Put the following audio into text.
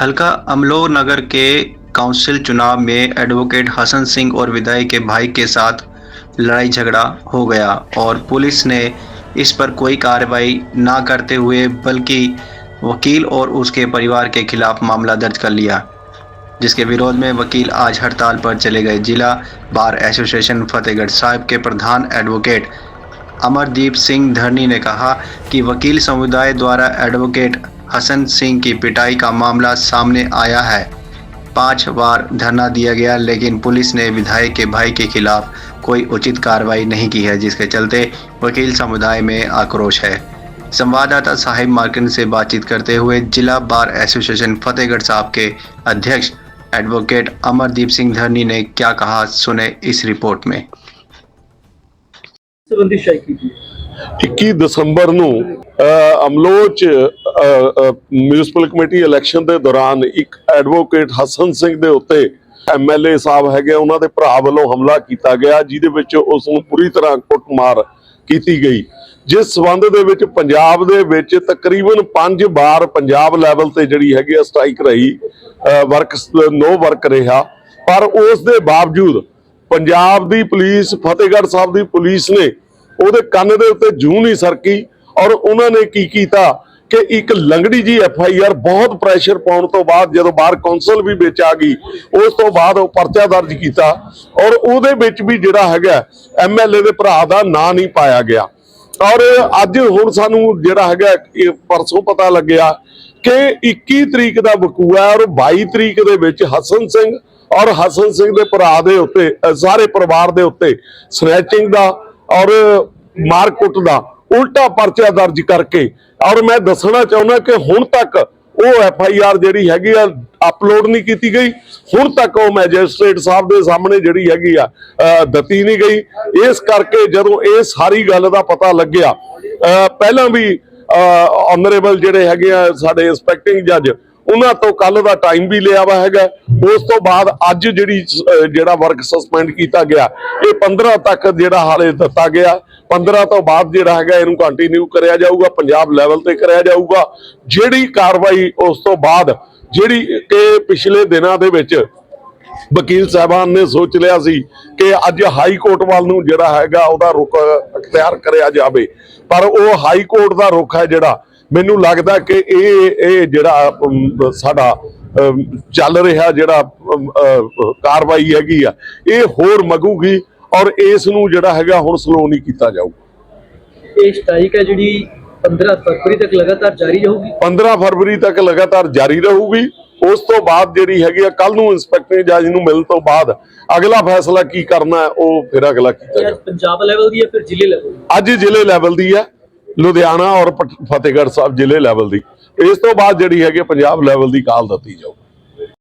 हल्का अमलो नगर के काउंसिल चुनाव में एडवोकेट हसन सिंह और विधायक के भाई के साथ लड़ाई झगड़ा हो गया और पुलिस ने इस पर कोई कार्रवाई ना करते हुए, बल्कि वकील और उसके परिवार के खिलाफ मामला दर्ज कर लिया, जिसके विरोध में वकील आज हड़ताल पर चले गए। जिला बार एसोसिएशन फतेहगढ़ साहिब के प्रधान एडवोकेट अमरदीप सिंह धरनी ने कहा कि वकील समुदाय द्वारा एडवोकेट हसन सिंह की पिटाई का मामला सामने आया है पांच बार धरना दिया गया लेकिन पुलिस ने विधायक के भाई के खिलाफ कोई उचित कार्रवाई नहीं की है जिसके चलते वकील समुदाय में आक्रोश है संवाददाता साहिब मार्किन से बातचीत करते हुए जिला बार एसोसिएशन फतेहगढ़ साहब के अध्यक्ष एडवोकेट अमरदीप सिंह धरनी ने क्या कहा सुने इस रिपोर्ट में ਸੰਬੰਧੀ ਸ਼ਾਇਦ ਕੀਤੀ 21 ਦਸੰਬਰ ਨੂੰ ਅਹ, ਅਮਲੋਹ ਚ ਮਿਊਨਿਸਪਲ ਕਮੇਟੀ ਇਲੈਕਸ਼ਨ ਦੇ ਦੌਰਾਨ ਇੱਕ ਐਡਵੋਕੇਟ ਹਸਨ ਸਿੰਘ ਦੇ ਉੱਤੇ ਐਮਐਲਏ ਸਾਹਿਬ ਹੈਗੇ ਉਹਨਾਂ ਦੇ ਭਰਾ ਵੱਲੋਂ ਹਮਲਾ ਕੀਤਾ ਗਿਆ ਜਿਹਦੇ ਵਿੱਚ ਉਸ ਨੂੰ ਪੂਰੀ ਤਰ੍ਹਾਂ ਕੁੱਟਮਾਰ ਕੀਤੀ ਗਈ। ਜਿਸ ਸਬੰਧ ਦੇ ਵਿੱਚ ਪੰਜਾਬ ਦੇ ਵਿੱਚ ਤਕਰੀਬਨ 5 ਵਾਰ ਪੰਜਾਬ ਲੈਵਲ ਤੇ ਜਿਹੜੀ ਹੈਗੀ ਆ ਸਟ੍ਰਾਈਕ ਰਹੀ ਵਰਕਸ ਨੋ ਵਰਕ ਰਿਹਾ। ਪਰ ਉਸ ਦੇ ਬਾਵਜੂਦ ਪੰਜਾਬ ਦੀ ਪੁਲਿਸ ਫਤਿਹਗੜ੍ਹ ਸਾਹਿਬ ਦੀ ਪੁਲਿਸ ਨੇ ਉਹਦੇ ਕੰਨ ਦੇ ਉੱਤੇ ਜੂੰ ਨਹੀਂ ਸਰਕੀ ਔਰ ਉਹਨਾਂ ਨੇ ਕੀ ਕੀਤਾ ਕਿ ਇੱਕ ਲੰਗੜੀ ਜੀ ਐਫ ਆਈ ਆਰ ਬਹੁਤ ਪ੍ਰੈਸ਼ਰ ਪਾਉਣ ਤੋਂ ਬਾਅਦ ਜਦੋਂ ਬਾਹਰ ਕੌਂਸਲ ਵੀ ਵਿੱਚ ਆ ਗਈ, ਉਸ ਤੋਂ ਬਾਅਦ ਉਹ ਪਰਚਾ ਦਰਜ ਕੀਤਾ ਔਰ ਉਹਦੇ ਵਿੱਚ ਵੀ ਜਿਹੜਾ ਹੈਗਾ ਐਮ ਐਲ ਏ ਦੇ ਭਰਾ ਦਾ ਨਾਂ ਨਹੀਂ ਪਾਇਆ ਗਿਆ। ਔਰ ਅੱਜ ਹੁਣ ਸਾਨੂੰ ਜਿਹੜਾ ਹੈਗਾ ਪਰਸੋਂ ਪਤਾ ਲੱਗਿਆ ਕਿ 21 ਤਰੀਕ ਦਾ ਵਕੂਆ ਔਰ 22 ਤਰੀਕ ਦੇ ਵਿੱਚ ਹਸਨ ਸਿੰਘ ਔਰ ਹਸਨ ਸਿੰਘ ਦੇ ਭਰਾ ਦੇ ਉੱਤੇ ਸਾਰੇ ਪਰਿਵਾਰ ਦੇ ਉੱਤੇ ਸਨੈਚਿੰਗ ਦਾ ਔਰ ਮਾਰਕੁੱਟ ਦਾ ਉਲਟਾ ਪਰਚਾ ਦਰਜ ਕਰਕੇ। ਔਰ ਮੈਂ ਦੱਸਣਾ ਚਾਹੁੰਦਾ ਕਿ ਹੁਣ ਤੱਕ ਉਹ ਐਫ ਆਈ ਆਰ ਜਿਹੜੀ ਹੈਗੀ ਆ ਅਪਲੋਡ ਨਹੀਂ ਕੀਤੀ ਗਈ। ਹੁਣ ਤੱਕ ਉਹ ਮੈਜਿਸਟ੍ਰੇਟ ਸਾਹਿਬ ਦੇ ਸਾਹਮਣੇ ਜਿਹੜੀ ਹੈਗੀ ਆ ਦਿੱਤੀ ਨਹੀਂ ਗਈ। ਇਸ ਕਰਕੇ ਜਦੋਂ ਇਹ ਸਾਰੀ ਗੱਲ ਦਾ ਪਤਾ ਲੱਗਿਆ ਅ, ਪਹਿਲਾਂ ਵੀ ਆਨਰੇਬਲ ਜਿਹੜੇ ਹੈਗੇ ਆ ਸਾਡੇ ਇੰਸਪੈਕਟਿੰਗ ਜੱਜ ਉਹਨਾਂ ਤੋਂ ਕੱਲ ਦਾ ਟਾਈਮ ਵੀ ਲਿਆ ਵਾ ਹੈਗਾ। ਉਸ ਤੋਂ ਬਾਅਦ ਅੱਜ ਜਿਹੜੀ ਜਿਹੜਾ ਵਰਕ ਸਸਪੈਂਡ ਕੀਤਾ ਗਿਆ, ਇਹ 15 ਤੱਕ ਜਿਹੜਾ ਹਾਲੇ ਦਿੱਤਾ ਗਿਆ। 15 ਤੋਂ ਬਾਅਦ ਜਿਹੜਾ ਹੈਗਾ, ਇਹਨੂੰ ਕੰਟੀਨਿਊ ਕਰਿਆ ਜਾਊਗਾ, ਪੰਜਾਬ ਲੈਵਲ ਤੇ ਕਰਿਆ ਜਾਊਗਾ। ਜਿਹੜੀ ਕਾਰਵਾਈ ਉਸ ਤੋਂ ਬਾਅਦ, ਜਿਹੜੀ ਕਿ ਪਿਛਲੇ ਦਿਨਾਂ ਦੇ ਵਿੱਚ ਵਕੀਲ ਸਾਹਿਬਾਨ ਨੇ ਸੋਚ ਲਿਆ ਸੀ ਕਿ ਅੱਜ ਹਾਈ ਕੋਰਟ ਵੱਲ ਨੂੰ ਜਿਹੜਾ ਹੈਗਾ, ਉਹਦਾ ਰੁਖ ਅਖਤਿਆਰ ਕਰਿਆ ਜਾਵੇ। ਪਰ ਉਹ ਹਾਈ ਕੋਰਟ ਦਾ ਰੁਖ ਹੈ ਜਿਹੜਾ ਮੈਨੂੰ ਲੱਗਦਾ ਕਿ ਇਹ ਇਹ ਜਿਹੜਾ ਸਾਡਾ ਚੱਲ ਰਿਹਾ ਜਿਹੜਾ ਕਾਰਵਾਈ ਹੈਗੀ ਆ ਇਹ ਹੋਰ ਮਗੂਗੀ ਔਰ ਇਸ ਨੂੰ ਜਿਹੜਾ ਹੈਗਾ ਹੁਣ ਸਲੋ ਨਹੀਂ ਕੀਤਾ ਜਾਊਗਾ। ਇਹ ਸਟ੍ਰਾਈਕ ਹੈ ਜਿਹੜੀ 15 ਫਰਵਰੀ ਤੱਕ ਲਗਾਤਾਰ ਜਾਰੀ ਰਹੂਗੀ? 15 ਫਰਵਰੀ ਤੱਕ ਲਗਾਤਾਰ ਜਾਰੀ ਰਹੂਗੀ। ਉਸ ਤੋਂ ਬਾਅਦ ਜਿਹੜੀ ਹੈਗੀ ਆ ਕੱਲ ਨੂੰ ਇੰਸਪੈਕਟਰ ਜੱਜ ਨੂੰ ਮਿਲਣ ਤੋਂ ਬਾਅਦ ਅਗਲਾ ਫੈਸਲਾ ਕੀ ਕਰਨਾ ਉਹ ਫਿਰ ਅਗਲਾ ਕੀਤਾ ਜਾਊਗਾ। ਪੰਜਾਬ ਲੈਵਲ ਦੀ ਹੈ ਫਿਰ ਜ਼ਿਲ੍ਹੇ ਲੈਵਲ ਦੀ? ਅੱਜ ਜ਼ਿਲ੍ਹੇ ਲੈਵਲ ਦੀ ਹੈ। ਲੁਧਿਆਣਾ ਔਰ ਪਟ- ਫਤਿਹਗੜ੍ਹ ਸਾਹਿਬ ਜ਼ਿਲ੍ਹੇ ਲੈਵਲ ਦੀ। ਇਸ ਤੋਂ ਬਾਅਦ ਜਿਹੜੀ ਹੈਗੀ ਪੰਜਾਬ ਲੈਵਲ ਦੀ ਕਾਲ ਦਿੱਤੀ ਜਾਊ